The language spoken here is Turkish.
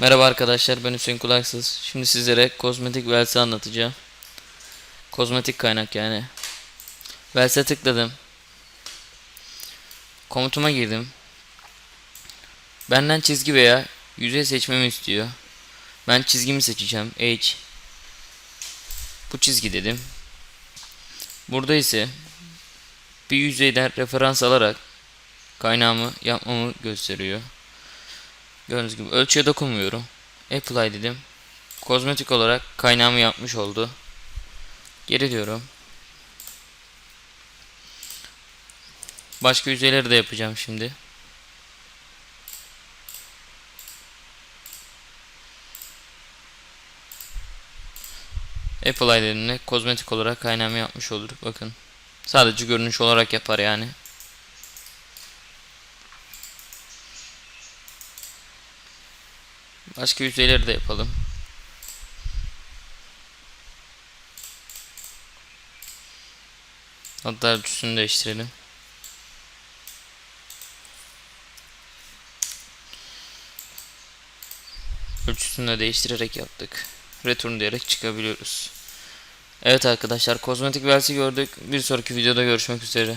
Merhaba arkadaşlar ben Hüseyin Kulaksız. Şimdi sizlere kozmetik Vels'i anlatacağım. Kozmetik kaynak yani. Vels'e tıkladım. Komutuma girdim. Benden çizgi veya yüzey seçmemi istiyor. Ben çizgimi seçeceğim. H. Bu çizgi dedim. Burada ise bir yüzeyden referans alarak kaynağımı yapmamı gösteriyor. Gördüğünüz gibi ölçüye dokunmuyorum. Apply dedim. Kozmetik olarak kaynağımı yapmış oldu. Geri diyorum. Başka yüzeyleri de yapacağım şimdi. Apply dediğimde kozmetik olarak kaynağımı yapmış olur. Bakın. Sadece görünüş olarak yapar yani. Başka yüzeyleri de yapalım. Hatta ölçüsünü değiştirelim. Ölçüsünü de değiştirerek yaptık. Return diyerek çıkabiliyoruz. Evet arkadaşlar kozmetik versi gördük. Bir sonraki videoda görüşmek üzere.